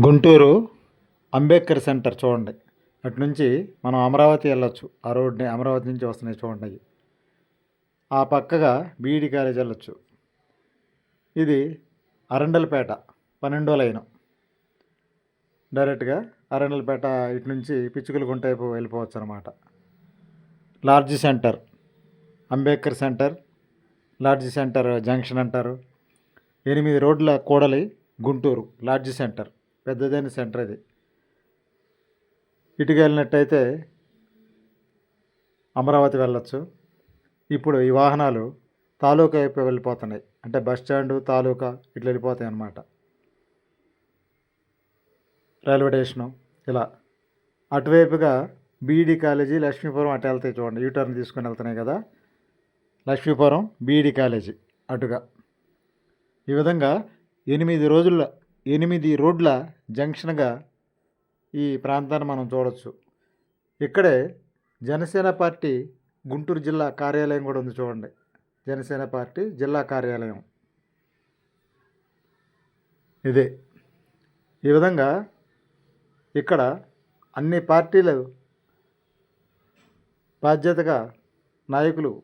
Guntur Ambedkar centre చూడండి. అటు నుంచి మనం అమరావతి వెళ్ళొచ్చు. ఆ రోడ్ని అమరావతి నుంచి వస్తున్నాయి చూడండి. ఆ పక్కగా బీఈడి కాలేజ్ వెళ్ళొచ్చు. ఇది అరండలపేట పన్నెండో లైను. డైరెక్ట్గా అరండలపేట ఇటు నుంచి పిచ్చుకలగుంట వైపు వెళ్ళిపోవచ్చు అనమాట large centre Ambedkar centre large centre junction అంటారు. ఎనిమిది రోడ్ల కూడలి గుంటూరు లార్జ్ సెంటర్. పెద్దదైన సెంటర్ అది. ఇటుకు వెళ్ళినట్టయితే అమరావతి వెళ్ళొచ్చు. ఇప్పుడు ఈ వాహనాలు తాలూకా వైపు వెళ్ళిపోతున్నాయి. అంటే బస్ స్టాండు తాలూకా ఇట్లా వెళ్ళిపోతాయి అన్నమాట. రైల్వే స్టేషను ఇలా. అటువైపుగా బీఈడి కాలేజీ లక్ష్మీపురం అటు వెళ్తాయి చూడండి. యూటర్న్ తీసుకొని వెళ్తున్నాయి కదా. లక్ష్మీపురం బీఈడి కాలేజీ అటుగా. ఈ విధంగా ఎనిమిది రోజుల్లో ఎనిమిది రోడ్ల జంక్షన్గా ఈ ప్రాంతాన్ని మనం చూడవచ్చు ఇక్కడే జనసేన పార్టీ గుంటూరు జిల్లా కార్యాలయం కూడా ఉంది చూడండి. జనసేన పార్టీ జిల్లా కార్యాలయం. ఇదే. ఈ విధంగా ఇక్కడ అన్ని పార్టీలు బాధ్యతగా నాయకులు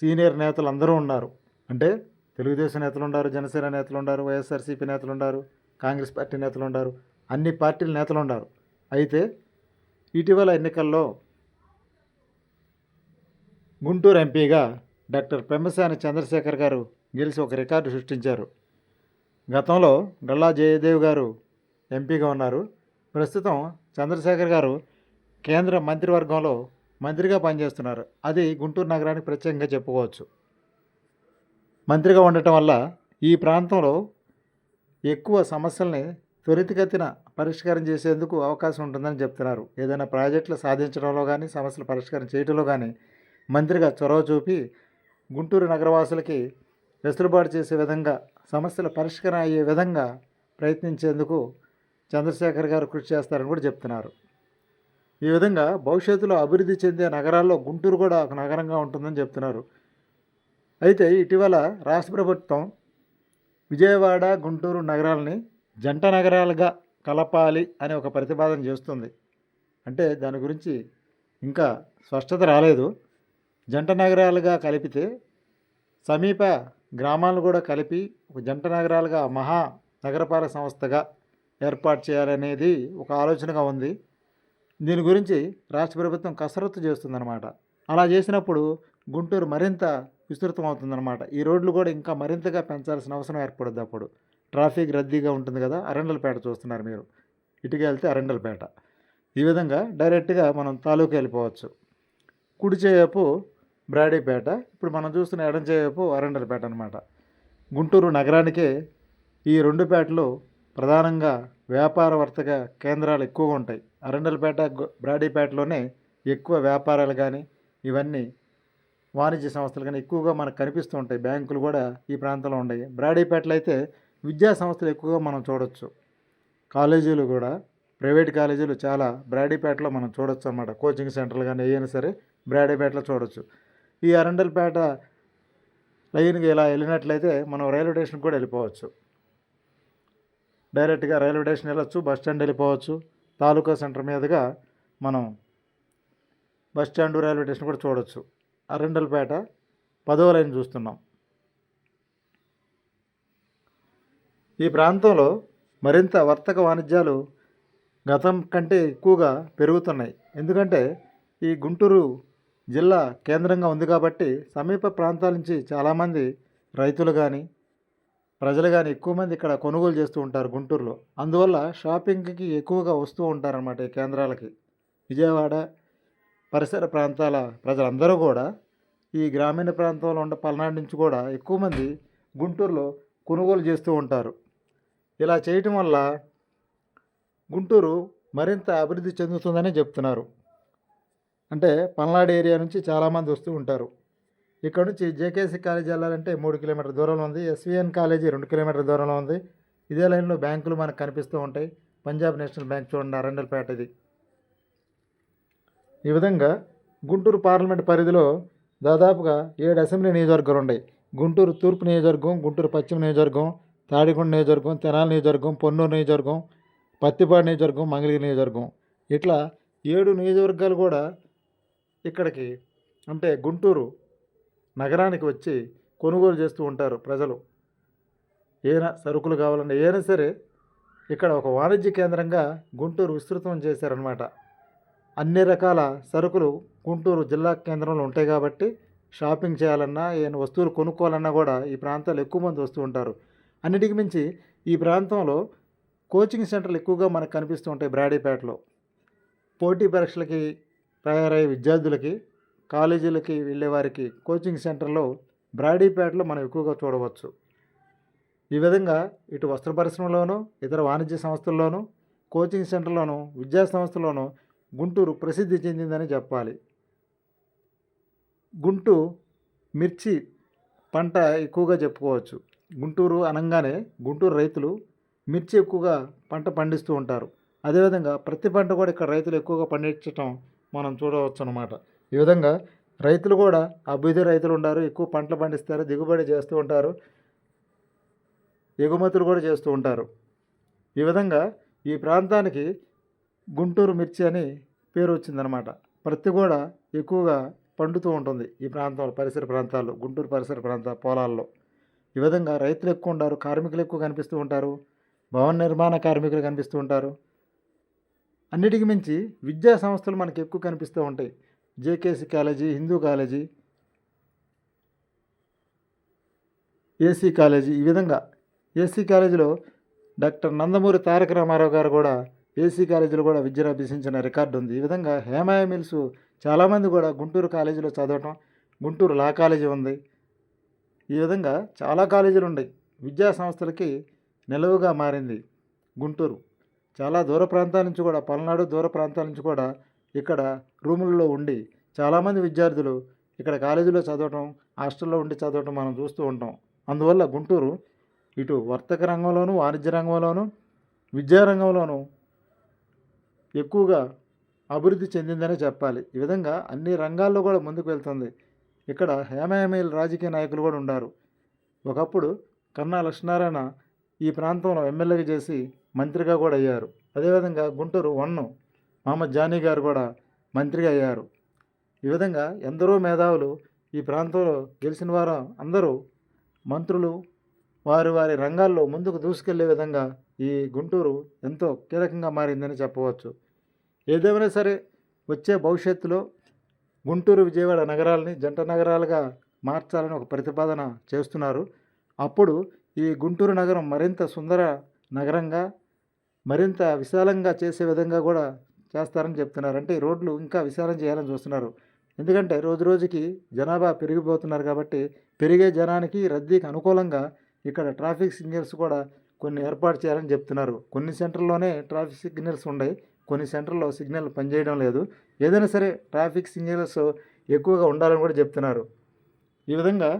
సీనియర్ నేతలు అందరూ ఉన్నారు. అంటే తెలుగుదేశం నేతలు ఉన్నారు జనసేన నేతలు ఉన్నారు వైఎస్ఆర్సీపీ నేతలు ఉన్నారు కాంగ్రెస్ పార్టీ నేతలు ఉన్నారు అన్ని పార్టీల నేతలు ఉన్నారు అయితే ఇటీవల ఎన్నికల్లో గుంటూరు ఎంపీగా డాక్టర్ పెమ్మసాని చంద్రశేఖర్ గారు గెలిచి ఒక రికార్డు సృష్టించారు. గతంలో గల్లా జయదేవ్ గారు ఎంపీగా ఉన్నారు. ప్రస్తుతం చంద్రశేఖర్ గారు కేంద్ర మంత్రివర్గంలో మంత్రిగా పనిచేస్తున్నారు. అది గుంటూరు నగరానికి ప్రత్యేకంగా చెప్పుకోవచ్చు. మంత్రిగా ఉండటం వల్ల ఈ ప్రాంతంలో ఎక్కువ సమస్యల్ని త్వరితగతిన పరిష్కారం చేసేందుకు అవకాశం ఉంటుందని చెప్తున్నారు. ఏదైనా ప్రాజెక్టులు సాధించడంలో కానీ సమస్యలు పరిష్కారం చేయడంలో కానీ మంత్రిగా చొరవ చూపి గుంటూరు నగరవాసులకి వెసులుబాటు చేసే విధంగా సమస్యలు పరిష్కారం అయ్యే విధంగా ప్రయత్నించేందుకు చంద్రశేఖర్ గారు కృషి చేస్తారని కూడా చెప్తున్నారు. ఈ విధంగా భవిష్యత్తులో అభివృద్ధి చెందే నగరాల్లో గుంటూరు కూడా ఒక నగరంగా ఉంటుందని చెప్తున్నారు. అయితే ఇటీవల రాష్ట్ర ప్రభుత్వం విజయవాడ గుంటూరు నగరాలని జంట నగరాలుగా కలపాలి అనే ఒక ప్రతిపాదన చేస్తుంది. అంటే దాని గురించి ఇంకా స్పష్టత రాలేదు. జంట నగరాలుగా కలిపితే సమీప గ్రామాలను కూడా కలిపి ఒక జంట నగరాలుగా మహా నగరపాలక సంస్థగా ఏర్పాటు చేయాలనేది ఒక ఆలోచనగా ఉంది. దీని గురించి రాష్ట్ర ప్రభుత్వం కసరత్తు చేస్తుందన్నమాట. అలా చేసినప్పుడు గుంటూరు మరింత విస్తృతం అవుతుందన్నమాట ఈ రోడ్లు కూడా ఇంకా మరింతగా పెంచాల్సిన అవసరం ఏర్పడుద్ది అప్పుడు. ట్రాఫిక్ రద్దీగా ఉంటుంది కదా అరండలపేట చూస్తున్నారు మీరు. ఇటుకి వెళ్తే అరండలపేట ఈ విధంగా డైరెక్ట్గా మనం తాలూకా వెళ్ళిపోవచ్చు. కుడి చేయపు బ్రాడీపేట ఇప్పుడు మనం చూస్తున్న ఎడం చేయపు అరండలపేట అనమాట గుంటూరు నగరానికే ఈ రెండు పేటలు ప్రధానంగా వ్యాపార వర్తక కేంద్రాలు ఎక్కువగా ఉంటాయి. అరండలపేట బ్రాడీపేటలోనే ఎక్కువ వ్యాపారాలు కానీ ఇవన్నీ వాణిజ్య సంస్థలు కానీ ఎక్కువగా మనకు కనిపిస్తూ ఉంటాయి. బ్యాంకులు కూడా ఈ ప్రాంతంలో ఉన్నాయి బ్రాడీపేటలో అయితే విద్యా సంస్థలు ఎక్కువగా మనం చూడొచ్చు. కాలేజీలు కూడా ప్రైవేట్ కాలేజీలు చాలా బ్రాడీపేటలో మనం చూడొచ్చు అన్నమాట. కోచింగ్ సెంటర్లు కానీ ఏమైనా సరే బ్రాడీపేటలో చూడొచ్చు. ఈ అరండల్పేట లైన్కి ఇలా వెళ్ళినట్లయితే మనం రైల్వే స్టేషన్కి కూడా వెళ్ళిపోవచ్చు. డైరెక్ట్గా రైల్వే స్టేషన్ వెళ్ళొచ్చు బస్ స్టాండ్ వెళ్ళిపోవచ్చు. తాలూకా సెంటర్ మీదుగా మనం బస్ స్టాండ్ రైల్వే స్టేషన్ కూడా చూడొచ్చు. అరండల్పేట పదవ లైన్ చూస్తున్నాం. ఈ ప్రాంతంలో మరింత వర్తక వాణిజ్యాలు గతం కంటే ఎక్కువగా పెరుగుతున్నాయి. ఎందుకంటే ఈ గుంటూరు జిల్లా కేంద్రంగా ఉంది కాబట్టి సమీప ప్రాంతాల నుంచి చాలామంది రైతులు కానీ ప్రజలు కానీ ఎక్కువ మంది ఇక్కడ కొనుగోలు చేస్తూ ఉంటారు గుంటూరులో. అందువల్ల షాపింగ్కి ఎక్కువగా వస్తూ ఉంటారన్నమాట ఈ కేంద్రాలకి. విజయవాడ పరిసర ప్రాంతాల ప్రజలందరూ కూడా ఈ గ్రామీణ ప్రాంతంలో ఉండే పల్నాడు నుంచి కూడా ఎక్కువ మంది గుంటూరులో కొనుగోలు చేస్తూ ఉంటారు. ఇలా చేయటం వల్ల గుంటూరు మరింత అభివృద్ధి చెందుతుందని చెప్తున్నారు. అంటే పల్నాడు ఏరియా నుంచి చాలామంది వస్తూ ఉంటారు. ఇక్కడ నుంచి జేకేసీ కాలేజీ వెళ్ళాలంటే మూడు కిలోమీటర్ దూరంలో ఉంది. ఎస్విఎన్ కాలేజీ రెండు కిలోమీటర్ దూరంలో ఉంది. ఇదే లైన్లో బ్యాంకులు మనకు కనిపిస్తూ ఉంటాయి. పంజాబ్ నేషనల్ బ్యాంక్ చూడండి అరండల్పేట ఇది ఈ విధంగా గుంటూరు పార్లమెంట్ పరిధిలో దాదాపుగా ఏడు అసెంబ్లీ నియోజకవర్గాలు ఉన్నాయి. గుంటూరు తూర్పు నియోజకవర్గం గుంటూరు పశ్చిమ నియోజకవర్గం తాడికొండ నియోజకవర్గం తెనాలి నియోజకవర్గం పొన్నూరు నియోజకవర్గం పత్తిపాడు నియోజకవర్గం మంగళగిరి నియోజకవర్గం ఇట్లా ఏడు నియోజకవర్గాలు కూడా ఇక్కడికి అంటే గుంటూరు నగరానికి వచ్చి కొనుగోలు చేస్తూ ఉంటారు ప్రజలు. ఏనా సరుకులు కావాలన్నా ఏనా సరే ఇక్కడ ఒక వాణిజ్య కేంద్రంగా గుంటూరు విస్తృతం చేశారనమాట అన్ని రకాల సరుకులు గుంటూరు జిల్లా కేంద్రంలో ఉంటాయి కాబట్టి షాపింగ్ చేయాలన్నా ఏమైనా వస్తువులు కొనుక్కోవాలన్నా కూడా ఈ ప్రాంతాలు ఎక్కువ మంది వస్తూ ఉంటారు. అన్నిటికి మించి ఈ ప్రాంతంలో కోచింగ్ సెంటర్లు ఎక్కువగా మనకు కనిపిస్తూ ఉంటాయి బ్రాడీపేటలో. పోటీ పరీక్షలకి తయారయ్యే విద్యార్థులకి కాలేజీలకి వెళ్ళే వారికి కోచింగ్ సెంటర్లో బ్రాడీపేటలో మనం ఎక్కువగా చూడవచ్చు. ఈ విధంగా ఇటు వస్త్ర పరిశ్రమలోనూ ఇతర వాణిజ్య సంస్థల్లోనూ కోచింగ్ సెంటర్లోనూ విద్యా సంస్థల్లోనూ గుంటూరు ప్రసిద్ధి చెందిందని చెప్పాలి. గుంటూ మిర్చి పంట ఎక్కువగా చెప్పుకోవచ్చు. గుంటూరు అనగానే గుంటూరు రైతులు మిర్చి ఎక్కువగా పంట పండిస్తూ ఉంటారు. అదేవిధంగా ప్రతి పంట కూడా ఇక్కడ రైతులు ఎక్కువగా పండించటం మనం చూడవచ్చు అనమాట ఈ విధంగా రైతులు కూడా అభివృద్ధి రైతులు ఉంటారు ఎక్కువ పంటలు పండిస్తారు దిగుబడి చేస్తూ ఉంటారు ఎగుమతులు కూడా చేస్తూ ఉంటారు. ఈ విధంగా ఈ ప్రాంతానికి గుంటూరు మిర్చి అని పేరు వచ్చిందనమాట ప్రతి కూడా ఎక్కువగా పండుతూ ఉంటుంది ఈ ప్రాంతంలో పరిసర ప్రాంతాల్లో గుంటూరు పరిసర ప్రాంత పొలాల్లో. ఈ విధంగా రైతులు ఎక్కువ ఉంటారు కార్మికులు ఎక్కువ కనిపిస్తూ ఉంటారు భవన నిర్మాణ కార్మికులు కనిపిస్తూ ఉంటారు. అన్నిటికి మించి విద్యా సంస్థలు మనకు ఎక్కువ కనిపిస్తూ ఉంటాయి. JKC college Hindu college AC college ఈ విధంగా. ఏసీ కాలేజీలో డాక్టర్ నందమూరి తారక రామారావు గారు కూడా ఏసీ కాలేజీలో కూడా విద్యను అభ్యసించిన రికార్డు ఉంది. ఈ విధంగా హేమాయ మిల్స్ చాలామంది కూడా గుంటూరు కాలేజీలో చదవటం గుంటూరు లా కాలేజీ ఉంది. ఈ విధంగా చాలా కాలేజీలు ఉన్నాయి. విద్యా సంస్థలకి నిలవుగా మారింది గుంటూరు. చాలా దూర ప్రాంతాల నుంచి కూడా పల్నాడు దూర ప్రాంతాల నుంచి కూడా ఇక్కడ రూములలో ఉండి చాలామంది విద్యార్థులు ఇక్కడ కాలేజీలో చదవటం హాస్టల్లో ఉండి చదవటం మనం చూస్తూ ఉంటాం. అందువల్ల గుంటూరు ఇటు వర్తక రంగంలోనూ వాణిజ్య రంగంలోనూ విద్యారంగంలోనూ ఎక్కువగా అభివృద్ధి చెందిందనే చెప్పాలి. ఈ విధంగా అన్ని రంగాల్లో కూడా ముందుకు వెళ్తుంది. ఇక్కడ హేమహేమీల రాజకీయ నాయకులు కూడా ఉన్నారు ఒకప్పుడు కన్నా లక్ష్మీనారాయణ ఈ ప్రాంతంలో ఎమ్మెల్యేగా చేసి మంత్రిగా కూడా అయ్యారు. అదేవిధంగా గుంటూరు వన్ను మహమ్మద్ జానీ గారు కూడా మంత్రిగా అయ్యారు. ఈ విధంగా ఎందరో మేధావులు ఈ ప్రాంతంలో గెలిచిన వారు అందరూ మంత్రులు వారి వారి రంగాల్లో ముందుకు దూసుకెళ్ళే విధంగా ఈ గుంటూరు ఎంతో కీలకంగా మారిందని చెప్పవచ్చు. ఏదేమైనా సరే వచ్చే భవిష్యత్తులో గుంటూరు విజయవాడ నగరాలని జంట నగరాలుగా మార్చాలని ఒక ప్రతిపాదన చేస్తున్నారు. అప్పుడు ఈ గుంటూరు నగరం మరింత సుందర నగరంగా మరింత విశాలంగా చేసే విధంగా కూడా చేస్తారని చెప్తున్నారు. అంటే ఈ రోడ్లు ఇంకా విశాలం చేయాలని చూస్తున్నారు. ఎందుకంటే రోజు రోజుకి జనాభా పెరిగిపోతున్నారు కాబట్టి పెరిగే జనానికి రద్దీకి అనుకూలంగా ఇక్కడ ట్రాఫిక్ సిగ్నల్స్ కూడా కొన్ని ఏర్పాటు చేయాలని చెప్తున్నారు. కొన్ని సెంటర్లోనే ట్రాఫిక్ సిగ్నల్స్ ఉన్నాయి కొన్ని సెంటర్లో సిగ్నల్ పనిచేయడం లేదు. ఏదైనా సరే ట్రాఫిక్ సిగ్నల్స్ ఎక్కువగా ఉండాలని కూడా చెప్తున్నారు. ఈ విధంగా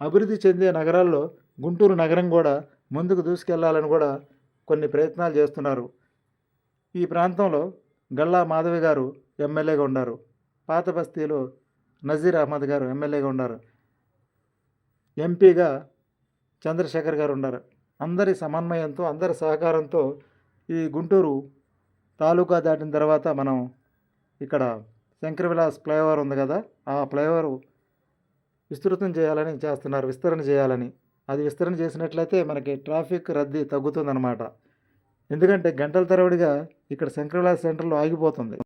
అభివృద్ధి చెందే నగరాల్లో గుంటూరు నగరం కూడా ముందుకు దూసుకెళ్ళాలని కూడా కొన్ని ప్రయత్నాలు చేస్తున్నారు. ఈ ప్రాంతంలో గల్లా మాధవి గారు ఎమ్మెల్యేగా ఉన్నారు పాత బస్తీలో నజీర్ అహ్మద్ గారు ఎమ్మెల్యేగా ఉన్నారు ఎంపీగా చంద్రశేఖర్ గారు ఉన్నారు అందరి సమన్వయంతో అందరి సహకారంతో ఈ గుంటూరు తాలూకా దాటిన తర్వాత మనం ఇక్కడ శంకరవిలాస్ ఫ్లైఓవర్ ఉంది కదా ఆ ఫ్లైఓవర్ విస్తృతం చేయాలని చేస్తున్నారు విస్తరణ చేయాలని. అది విస్తరణ చేసినట్లయితే మనకి ట్రాఫిక్ రద్దీ తగ్గుతుందన్నమాట. ఎందుకంటే గంటల తరబడిగా ఇక్కడ శంకరవిలాస్ సెంటర్లో ఆగిపోతుంది.